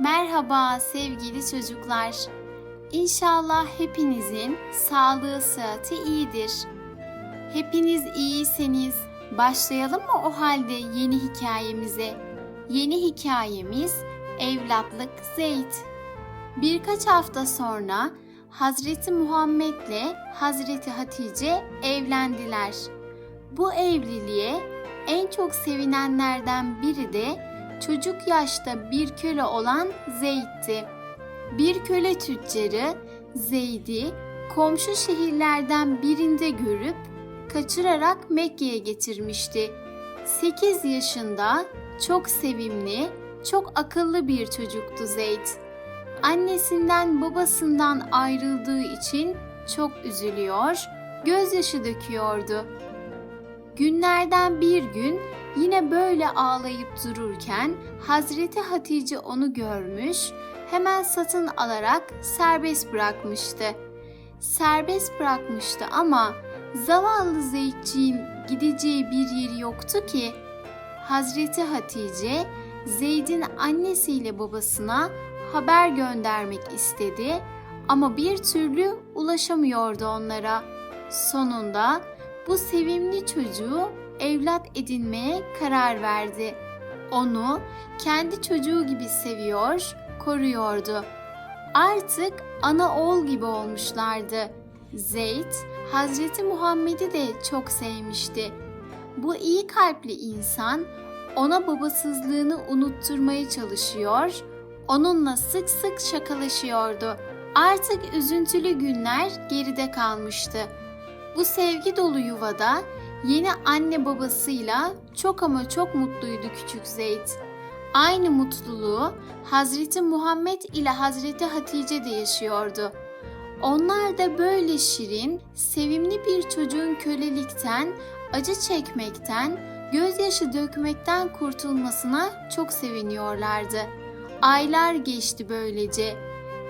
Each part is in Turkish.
Merhaba sevgili çocuklar. İnşallah hepinizin sağlığı sıhhati iyidir. Hepiniz iyiyseniz başlayalım mı o halde yeni hikayemize? Yeni hikayemiz Evlatlık Zeyd. Birkaç hafta sonra Hazreti Muhammed'le Hazreti Hatice evlendiler. Bu evliliğe en çok sevinenlerden biri de çocuk yaşta bir köle olan Zeyd'ti. Bir köle tüccarı Zeyd'i komşu şehirlerden birinde görüp kaçırarak Mekke'ye getirmişti. 8 yaşında çok sevimli, çok akıllı bir çocuktu Zeyd. Annesinden babasından ayrıldığı için çok üzülüyor, gözyaşı döküyordu. Günlerden bir gün yine böyle ağlayıp dururken Hazreti Hatice onu görmüş, hemen satın alarak serbest bırakmıştı. Serbest bırakmıştı ama zavallı Zeydciğin gideceği bir yeri yoktu ki. Hazreti Hatice Zeyd'in annesiyle babasına haber göndermek istedi ama bir türlü ulaşamıyordu onlara. Sonunda bu sevimli çocuğu evlat edinmeye karar verdi. Onu kendi çocuğu gibi seviyor, koruyordu. Artık ana oğul gibi olmuşlardı. Zeyd, Hazreti Muhammed'i de çok sevmişti. Bu iyi kalpli insan ona babasızlığını unutturmaya çalışıyor, onunla sık sık şakalaşıyordu. Artık üzüntülü günler geride kalmıştı. Bu sevgi dolu yuvada yeni anne babasıyla çok ama çok mutluydu küçük Zeyd. Aynı mutluluğu Hazreti Muhammed ile Hazreti Hatice de yaşıyordu. Onlar da böyle şirin, sevimli bir çocuğun kölelikten, acı çekmekten, gözyaşı dökmekten kurtulmasına çok seviniyorlardı. Aylar geçti böylece.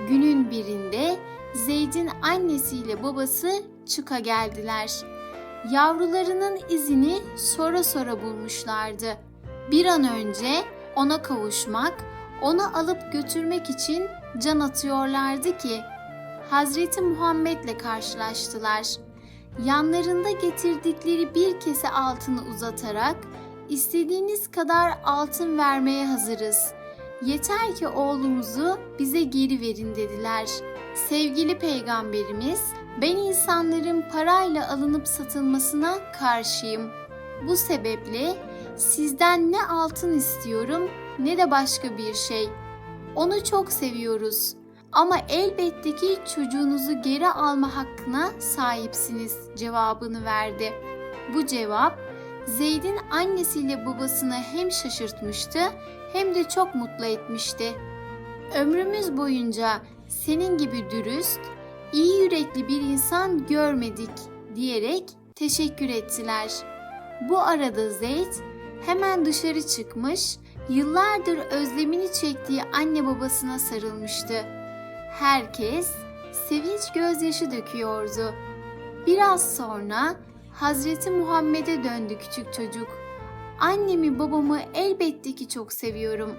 Günün birinde Zeyd'in annesiyle babası çıka geldiler. Yavrularının izini sonra sonra bulmuşlardı. Bir an önce ona kavuşmak, onu alıp götürmek için can atıyorlardı ki Hazreti Muhammed'le karşılaştılar. Yanlarında getirdikleri bir kese altını uzatarak istediğiniz kadar altın vermeye hazırız. Yeter ki oğlumuzu bize geri verin dediler. Sevgili peygamberimiz, ben insanların parayla alınıp satılmasına karşıyım. Bu sebeple sizden ne altın istiyorum ne de başka bir şey. Onu çok seviyoruz. Ama elbette ki çocuğunuzu geri alma hakkına sahipsiniz cevabını verdi. Bu cevap Zeyd'in annesiyle babasını hem şaşırtmıştı hem de çok mutlu etmişti. Ömrümüz boyunca senin gibi dürüst, iyi yürekli bir insan görmedik diyerek teşekkür ettiler. Bu arada Zeyd hemen dışarı çıkmış, yıllardır özlemini çektiği anne babasına sarılmıştı. Herkes sevinç gözyaşı döküyordu. Biraz sonra Hazreti Muhammed'e döndü küçük çocuk. Annemi babamı elbette ki çok seviyorum.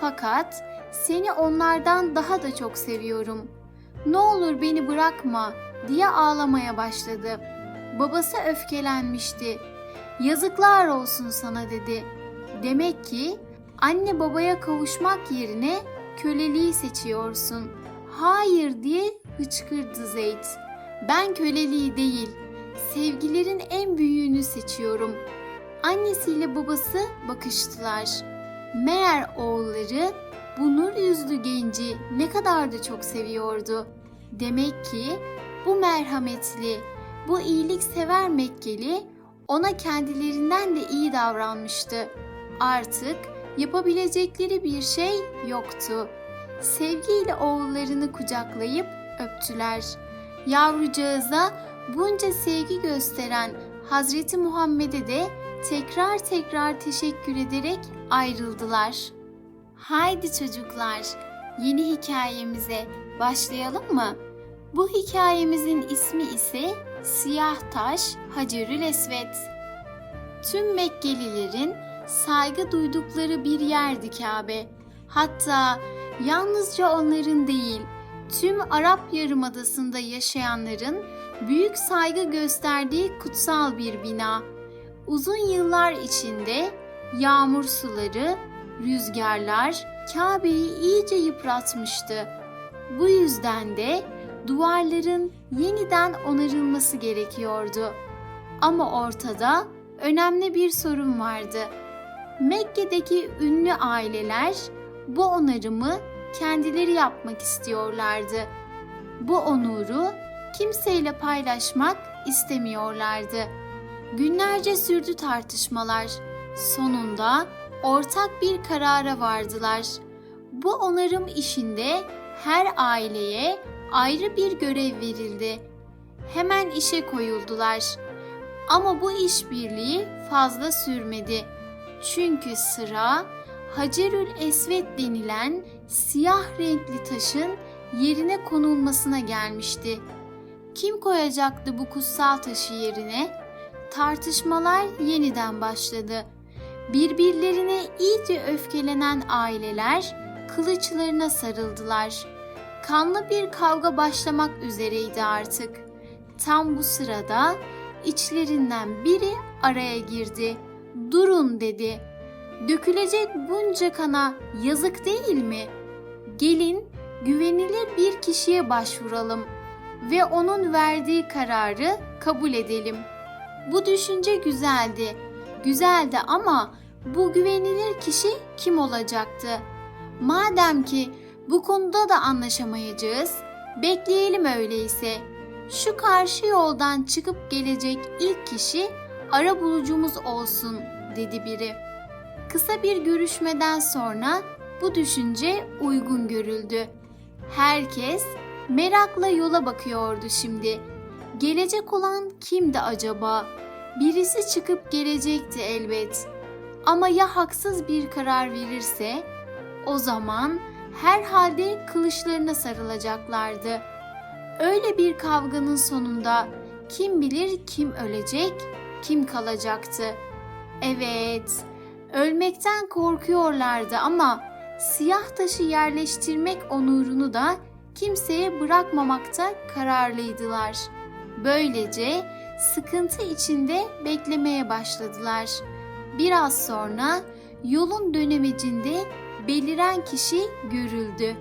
Fakat seni onlardan daha da çok seviyorum. Ne olur beni bırakma diye ağlamaya başladı. Babası öfkelenmişti. Yazıklar olsun sana dedi. Demek ki anne babaya kavuşmak yerine köleliği seçiyorsun. Hayır diye hıçkırdı Zeyd. Ben köleliği değil, sevgilerin en büyüğünü seçiyorum. Annesiyle babası bakıştılar. Meğer oğulları bu nur yüzlü genci ne kadar da çok seviyordu. Demek ki bu merhametli, bu iyiliksever Mekkeli ona kendilerinden de iyi davranmıştı. Artık yapabilecekleri bir şey yoktu. Sevgiyle oğullarını kucaklayıp öptüler. Yavrucağıza bunca sevgi gösteren Hazreti Muhammed'e de tekrar tekrar teşekkür ederek ayrıldılar. Haydi çocuklar, yeni hikayemize başlayalım mı? Bu hikayemizin ismi ise Siyah Taş Hacerül Esvet. Tüm Mekkelilerin saygı duydukları bir yerdi Kabe. Hatta yalnızca onların değil, tüm Arap Yarımadası'nda yaşayanların büyük saygı gösterdiği kutsal bir bina. Uzun yıllar içinde yağmur suları, rüzgarlar Kabe'yi iyice yıpratmıştı. Bu yüzden de duvarların yeniden onarılması gerekiyordu. Ama ortada önemli bir sorun vardı. Mekke'deki ünlü aileler bu onarımı kendileri yapmak istiyorlardı. Bu onuru kimseyle paylaşmak istemiyorlardı. Günlerce sürdü tartışmalar. Sonunda ortak bir karara vardılar. Bu onarım işinde her aileye ayrı bir görev verildi. Hemen işe koyuldular. Ama bu işbirliği fazla sürmedi. Çünkü sıra Hacerül Esvet denilen siyah renkli taşın yerine konulmasına gelmişti. Kim koyacaktı bu kutsal taşı yerine? Tartışmalar yeniden başladı. Birbirlerine iyice öfkelenen aileler kılıçlarına sarıldılar. Kanlı bir kavga başlamak üzereydi artık. Tam bu sırada içlerinden biri araya girdi. Durun dedi. Dökülecek bunca kana yazık değil mi? Gelin güvenilir bir kişiye başvuralım ve onun verdiği kararı kabul edelim. Bu düşünce güzeldi. Güzeldi ama bu güvenilir kişi kim olacaktı? Madem ki bu konuda da anlaşamayacağız, bekleyelim öyleyse. Şu karşı yoldan çıkıp gelecek ilk kişi ara bulucumuz olsun, dedi biri. Kısa bir görüşmeden sonra bu düşünce uygun görüldü. Herkes merakla yola bakıyordu şimdi. Gelecek olan kimdi acaba? Birisi çıkıp gelecekti elbet. Ama ya haksız bir karar verirse? O zaman herhalde kılıçlarına sarılacaklardı. Öyle bir kavganın sonunda kim bilir kim ölecek, kim kalacaktı. Evet, ölmekten korkuyorlardı ama siyah taşı yerleştirmek onurunu da kimseye bırakmamakta kararlıydılar. Böylece sıkıntı içinde beklemeye başladılar. Biraz sonra yolun dönemecinde beliren kişi görüldü.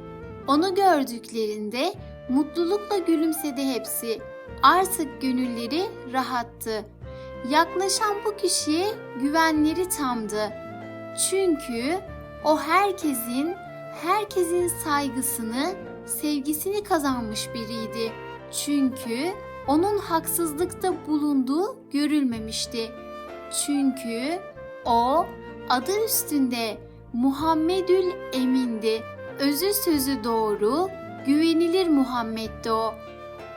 Onu gördüklerinde mutlulukla gülümsedi hepsi. Artık gönülleri rahattı. Yaklaşan bu kişiye güvenleri tamdı. Çünkü o herkesin herkesin saygısını, sevgisini kazanmış biriydi. Çünkü onun haksızlıkta bulunduğu görülmemişti. Çünkü o adı üstünde Muhammedül Emin'di. Özü sözü doğru, güvenilir Muhammed'di o.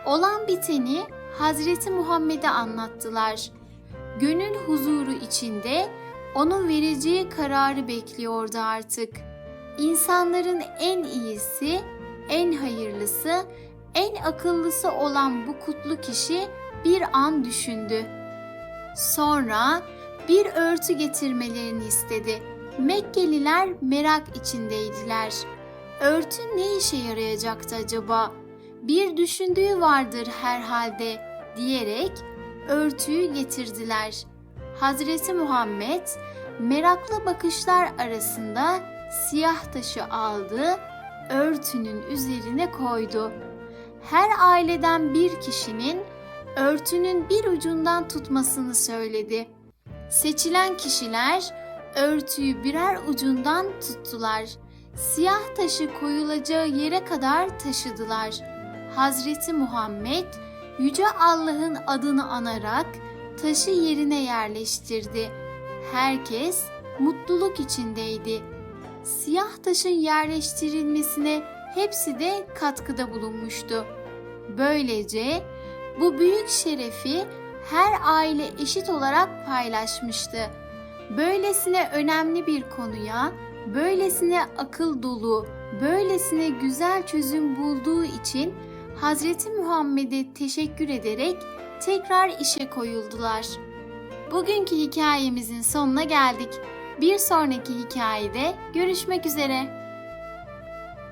Olan biteni Hazreti Muhammed'e anlattılar. Gönül huzuru içinde onun vereceği kararı bekliyordu artık. İnsanların en iyisi, en hayırlısı, en akıllısı olan bu kutlu kişi bir an düşündü. Sonra bir örtü getirmelerini istedi. Mekkeliler merak içindeydiler. Örtü ne işe yarayacaktı acaba? Bir düşündüğü vardır herhalde diyerek örtüyü getirdiler. Hazreti Muhammed meraklı bakışlar arasında siyah taşı aldı, örtünün üzerine koydu. Her aileden bir kişinin örtünün bir ucundan tutmasını söyledi. Seçilen kişiler örtüyü birer ucundan tuttular. Siyah taşı koyulacağı yere kadar taşıdılar. Hazreti Muhammed yüce Allah'ın adını anarak taşı yerine yerleştirdi. Herkes mutluluk içindeydi. Siyah taşın yerleştirilmesine hepsi de katkıda bulunmuştu. Böylece bu büyük şerefi her aile eşit olarak paylaşmıştı. Böylesine önemli bir konuya, böylesine akıl dolu, böylesine güzel çözüm bulduğu için Hazreti Muhammed'e teşekkür ederek tekrar işe koyuldular. Bugünkü hikayemizin sonuna geldik. Bir sonraki hikayede görüşmek üzere.